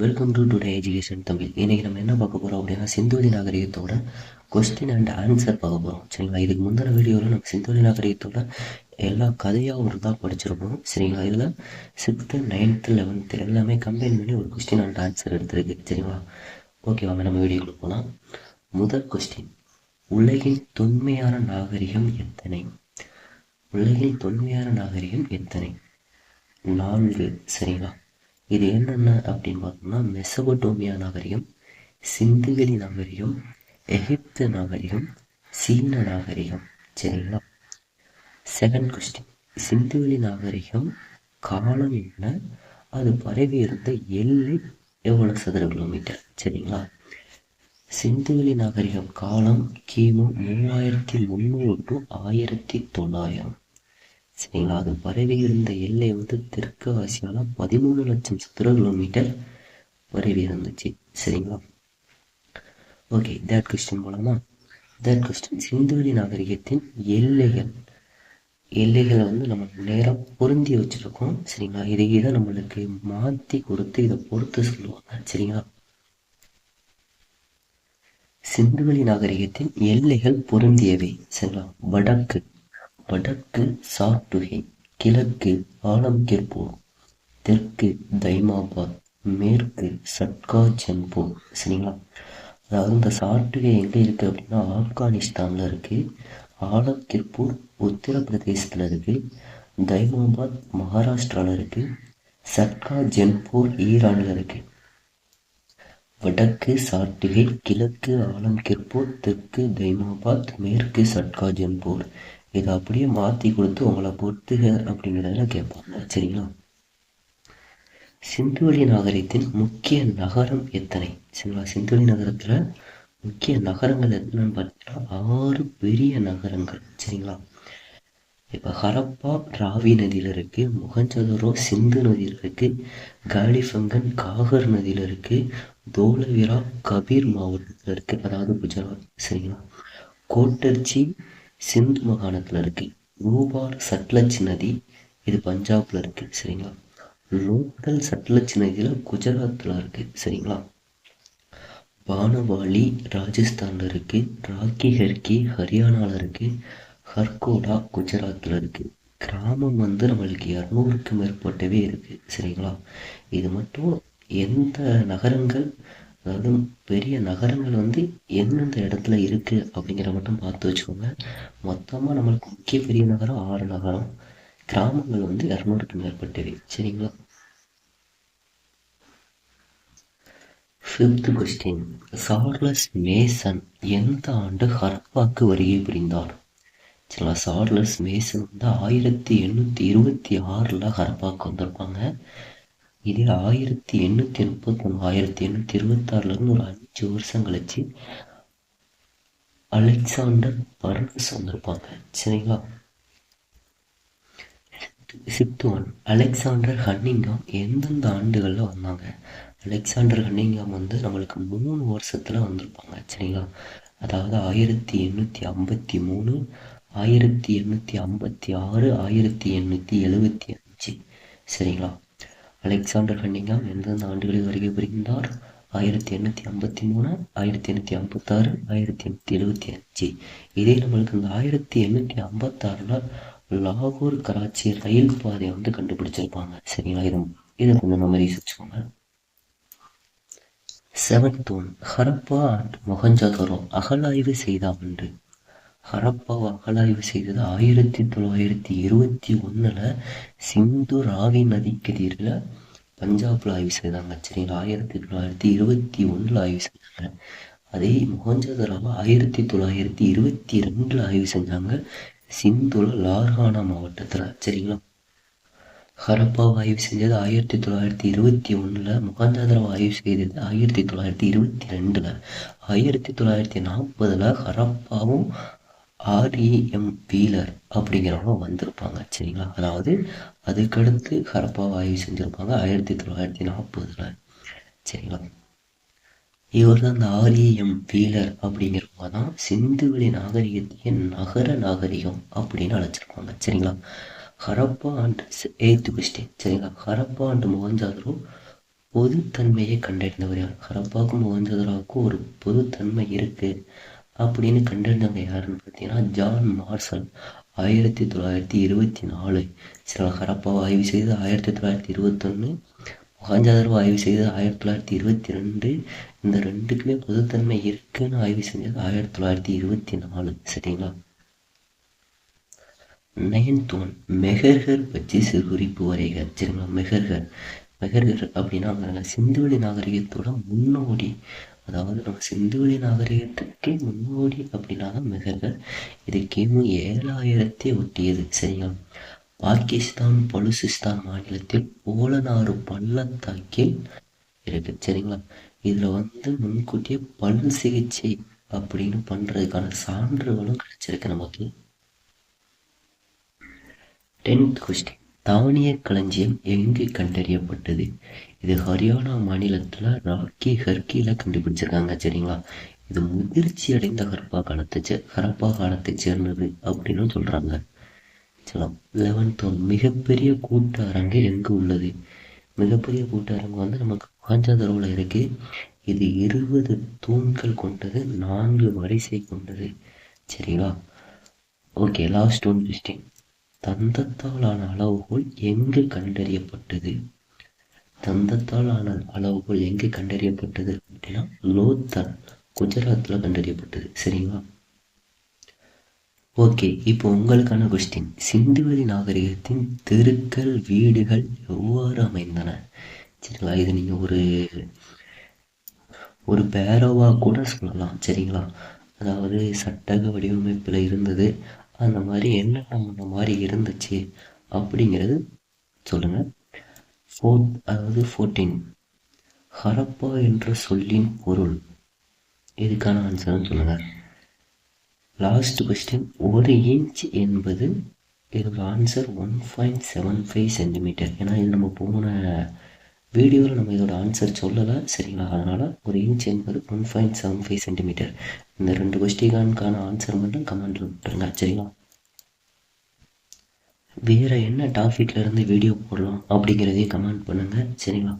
Welcome to today education Tamil இன்றைக்கி நம்ம என்ன பார்க்க போகிறோம் அப்படின்னா சிந்துவெளி நாகரிகத்தோட கொஸ்டின் அண்ட் ஆன்சர் பார்க்க போகிறோம் சரிங்களா? இதுக்கு முந்தின வீடியோவில் நம்ம சிந்துவெளி நாகரிகத்தோட எல்லா கதையாக ஒரு தான் படிச்சிருப்போம். சரிங்களா? இதில் சிக்ஸ்த்து நைன்த்து லெவன்த்து எல்லாமே கம்பைன் பண்ணி ஒரு கொஸ்டின் அண்ட் ஆன்சர் எடுத்திருக்கு. சரிங்களா? ஓகே வாங்க நம்ம வீடியோக்குள்ள போகலாம் முதல் கொஸ்டின் உலகின் தொன்மையான நாகரிகம் எத்தனை? உலகின் தொன்மையான நாகரிகம் எத்தனை? நான்கு. சரிங்களா? இது என்னென்ன அப்படின்னு பார்த்தோம்னா மெசபடோமியா நாகரிகம் சிந்துவெளி நாகரிகம் எகிப்து நாகரிகம் சீன நாகரிகம் சரிங்களா? செகண்ட் கொஸ்டின் சிந்துவெளி நாகரிகம் காலம் என்ன? அது பரவி இருந்த எல்லை எவ்வளவு சதுர கிலோமீட்டர் சரிங்களா? சிந்துவெளி நாகரிகம் காலம் கிமு மூவாயிரத்தி முந்நூறு டு ஆயிரத்தி தொள்ளாயிரம். சரிங்களா அது பரவி இருந்த எல்லை வந்து தெற்கு ஆசியால பதிமூணு லட்சம் சதுர கிலோமீட்டர் பரவி இருந்துச்சு. சரிங்களா? ஓகே தேட் கொஸ்டின் போலாமா தேட் கொஸ்டின் சிந்துவெளி நாகரிகத்தின் எல்லைகள். எல்லைகளை வந்து நம்ம நேரம் பொருந்தி வச்சிருக்கோம். சரிங்களா? இதையே தான் நம்மளுக்கு மாற்றி கொடுத்து இதை பொறுத்து சொல்லுவாங்க. சரிங்களா? சிந்துவெளி நாகரிகத்தின் எல்லைகள் பொருந்தியவை. சரிங்களா? வடக்கு. வடக்கு சாட்டுகை கிழக்கு ஆலம்கிர்பூர் தெற்கு தைமாபாத் மேற்கு சட்கா ஜன்பூர் சரிங்களா? அதாவது இந்த சாட்டுகை எங்கே இருக்குது அப்படின்னா ஆப்கானிஸ்தானில் இருக்குது ஆலம்கிர்பூர் உத்தரப்பிரதேசத்தில் இருக்குது தைமாபாத் மகாராஷ்டிராவில் இருக்குது சட்கா ஜென்பூர் ஈரானில் இருக்குது வடக்கு சாட்டுகை கிழக்கு ஆலம்கிர்பூர் தெற்கு தைமாபாத் மேற்கு சட்கா ஜென்பூர் இதை அப்படியே மாற்றி கொடுத்து உங்களை பொறுத்துக அப்படிங்கிறதுல கேட்பாங்க சரிங்களா? சிந்துவெளி நகரத்தின் முக்கிய நகரம் எத்தனை? சரிங்களா? சிந்துவெளி நகரத்தில் முக்கிய நகரங்கள் என்னன்னு பார்த்தீங்கன்னா ஆறு பெரிய நகரங்கள். சரிங்களா? இப்போ ஹரப்பா ராவி நதியில் இருக்கு முகஞ்சதரோ சிந்து நதியில் இருக்கு காலிஃபங்கன் காகர் நதியில் இருக்கு தோலவிரா கபீர் மாவட்டத்தில் இருக்கு. அதாவது குஜராத் சரிங்களா? கோட்டர்ச்சி சிந்து மாகாணத்தில் இருக்கு. ரூபார் சட்லஜ் நதி இது பஞ்சாப்ல இருக்கு சரிங்களா? லோக்கல் சட்லஜ் நதியில் குஜராத்தில் இருக்கு சரிங்களா? பானவாலி ராஜஸ்தானில் இருக்கு ராக்கி ஹெர்கி ஹரியானாவில் இருக்கு ஹர்கோடா குஜராத்தில் இருக்கு. கிராமம் வந்து நம்மளுக்கு இரநூறுக்கு மேற்பட்டவே இருக்கு சரிங்களா? இது மட்டும் எந்த நகரங்கள்? அதாவது பெரிய நகரங்கள் வந்து எந்தெந்த இடத்துல இருக்கு அப்படிங்கிற மட்டும் பார்த்து வச்சுக்கோங்க. மொத்தமாக நம்மளுக்கு முக்கிய பெரிய நகரம் ஆறு நகரம். கிராமங்கள் வந்து இரநூறுக்கு மேற்பட்டவை. சரிங்களா? ஃபிஃப்த் கொஸ்டின் சார்லஸ் மேசன் எந்த ஆண்டு ஹரப்பாக்கு வருகை புரிந்தார்? சரிங்களா? சார்லஸ் மேசன் வந்து ஆயிரத்தி எண்ணூற்றி இருபத்தி ஆறில் ஹரப்பாக்கு வந்திருப்பாங்க. இதே ஆயிரத்தி எண்ணூற்றி முப்பத்தொன்று ஆயிரத்தி எண்ணூற்றி இருபத்தாறுலேருந்து ஒரு அஞ்சு வருஷம் கழிச்சு அலெக்சாண்டர் பர்னஸ் வந்திருப்பாங்க. சரிங்களா? சிப்த் ஒன் அலெக்சாண்டர் ஹன்னிங்காம் எந்தெந்த ஆண்டுகளில் வந்தாங்க? அலெக்சாண்டர் ஹன்னிங்காம் வந்து நம்மளுக்கு மூணு வருஷத்தில் வந்திருப்பாங்க. சரிங்களா? அதாவது ஆயிரத்தி எண்ணூற்றி ஐம்பத்தி மூணு ஆயிரத்தி எண்ணூற்றி ஐம்பத்தி ஆறு ஆயிரத்தி எண்ணூற்றி எழுபத்தி அஞ்சு. சரிங்களா? அலெக்சாண்டர் ஹன்னிங்காம் எந்தெந்த ஆண்டுகளில் வருகை புரிந்தார். ஆயிரத்தி எண்ணூற்றி ஐம்பத்தி மூணு ஆயிரத்தி எண்ணூற்றி ஐம்பத்தாறு ஆயிரத்தி எண்ணூற்றி எழுபத்தி அஞ்சு. இதே நம்மளுக்கு இந்த ஆயிரத்தி எண்ணூற்றி ஐம்பத்தாறுல லாகூர் கராச்சி ரயில் பாதையை வந்து கண்டுபிடிச்சிருப்பாங்க. சரிங்களா? இது இதை கொஞ்சம் நம்ம வச்சுக்கோங்க seventh one Harappa and Mohenjodaro அகலாய்வு செய்த ஆண்டு ஹரப்பாவை அகலாய்வு செய்தது ஆயிரத்தி தொள்ளாயிரத்தி இருபத்தி ஒன்றில் சிந்து ராவி நதிக்கதிரில் பஞ்சாப்ல ஆய்வு செய்தாங்க. சரிங்களா? ஆயிரத்தி தொள்ளாயிரத்தி இருபத்தி ஒன்றில் ஆய்வு செஞ்சாங்க. அதே மொஹஞ்சதராவை ஆயிரத்தி தொள்ளாயிரத்தி இருபத்தி ரெண்டில் ஆய்வு செஞ்சாங்க சிந்துல லார்ஹானா மாவட்டத்தில். சரிங்களா? ஹரப்பாவை ஆய்வு செஞ்சது ஆயிரத்தி தொள்ளாயிரத்தி இருபத்தி ஒன்றில் முகாந்தாதராவை ஆய்வு செய்தது ஆயிரத்தி தொள்ளாயிரத்தி இருபத்தி ரெண்டில். ஆயிரத்தி தொள்ளாயிரத்தி நாற்பதில் ஹரப்பாவும் ஆர்இஎம் வீலர் அப்படிங்கிறவங்க வந்திருப்பாங்க சரிங்களா? அதாவது அதுக்கடுத்து ஹரப்பாவை ஆய்வு செஞ்சுருப்பாங்க ஆயிரத்தி தொள்ளாயிரத்தி நாற்பதில். சரிங்களா? இவர் தான் அந்த ஆர்இஎம் வீலர் அப்படிங்கிறவங்க தான் சிந்துவெளி நாகரிகத்தையே நகர நாகரிகம் அப்படின்னு அழைச்சிருப்பாங்க சரிங்களா? ஹரப்பா அண்ட் எய்த்து கொஸ்டின் சரிங்களா? ஹரப்பா அண்ட் மொஹஞ்சாதரோ பொதுத்தன்மையை கண்டறிந்தவர் யார்? ஹரப்பாவுக்கும் மொஹஞ்சதாரோவுக்கும் ஒரு பொதுத்தன்மை இருக்கு. அப்படின்னு கண்டறிந்தவங்க யாருன்னு பார்த்தீங்கன்னா ஜான் மார்சல் ஆயிரத்தி தொள்ளாயிரத்தி இருபத்தி நாலு. சில ஹரப்பாவை ஆய்வு செய்து ஆயிரத்தி தொள்ளாயிரத்தி இருபத்தொன்று மொஹஞ்சதாரோ ஆய்வு செய்து ஆயிரத்தி தொள்ளாயிரத்தி இருபத்தி ரெண்டு. இந்த ரெண்டுக்குமே பொதுத்தன்மை இருக்குன்னு ஆய்வு செஞ்சது ஆயிரத்தி தொள்ளாயிரத்தி இருபத்தி நாலு. சரிங்களா? நைன்த் ஒன் மெஹர்கர் பற்றி சிறு குறிப்பு வரைக. சரிங்களா? மெஹர்கர் மெகர்கள் அப்படின்னா அவங்க சிந்துவெளி நாகரிகத்தோட முன்னோடி. அதாவது நம்ம சிந்துவெளி நாகரிகத்துக்கே முன்னோடி அப்படின்னா தான் இது கிமு ஏழாயிரத்தை ஒட்டியது சரிங்களா? பாகிஸ்தான் பலுசிஸ்தான் மாநிலத்தில் போலனாறு பள்ளத்தாக்கில் இருக்கு சரிங்களா? இதுல வந்து முன்கூட்டியே பல் சிகிச்சை அப்படின்னு பண்றதுக்கான சான்றுகளும் கிடைச்சிருக்கு நமக்கு. டென்த் கொஸ்டின் தானிய களஞ்சியம் எங்கு கண்டறியப்பட்டது? இது ஹரியானா மாநிலத்தில் ராக்கி ஹர்கியில் கண்டுபிடிச்சிருக்காங்க சரிங்களா? இது முதிர்ச்சி அடைந்த ஹரப்பா காலத்தை ஹரப்பா காலத்தை சேர்ந்தது அப்படின்னு சொல்கிறாங்க சரி லெவன்த் ஒன் மிகப்பெரிய கூட்ட அரங்கு எங்கு உள்ளது? மிகப்பெரிய கூட்ட அரங்கு வந்து நமக்கு காஞ்சாதரவில் இருக்குது இது இருபது தூண்கள் கொண்டது நான்கு வரிசை கொண்டது சரிங்களா? ஓகே லாஸ்ட் ஒன் கொஸ்டின் தந்தத்தால் ஆன அளவுகோல் எங்கு கண்டறியப்பட்டது? தந்தத்தால் ஆன அளவுகோல் எங்கு கண்டறியப்பட்டது அப்படின்னா லோத்தல் குஜராத்தில் கண்டறியப்பட்டது. சரிங்களா? ஓகே இப்போ உங்களுக்கான கொஸ்டின் சிந்துவெளி நாகரிகத்தின் தெருக்கள் வீடுகள் எவ்வாறு அமைந்தன? சரிங்களா? இது நீங்கள் ஒரு ஒரு பேரோவாக கூட சொல்லலாம். சரிங்களா? அதாவது சட்டக வடிவமைப்பில் இருந்தது அந்த மாதிரி என்னென்ன அந்த மாதிரி இருந்துச்சு அப்படிங்கிறது சொல்லுங்கள் ஃபோர்த் அதாவது ஃபோர்டீன் ஹரப்பா என்ற சொல்லின் பொருள். இதுக்கான ஆன்சர்னு சொல்லுங்கள் லாஸ்ட் கொஸ்டின் ஒரு இன்ச் என்பது இதோட answer one point seven five centimetre ஏன்னா இது நம்ம போன வீடியோவில் நம்ம இதோட ஆன்சர் சொல்லலை சரிங்களா? அதனால் ஒரு இன்ச் என்பது one point seven five centimetre இந்த ரெண்டு கொஸ்டிகானுக்கான ஆன்சர் மட்டும் கமெண்ட்டில் விட்டுருங்க சரிங்களா? வேறு என்ன டாபிக்லேருந்து வீடியோ போடலாம் அப்படிங்கிறதையும் கமெண்ட் பண்ணுங்கள் சரிங்களா?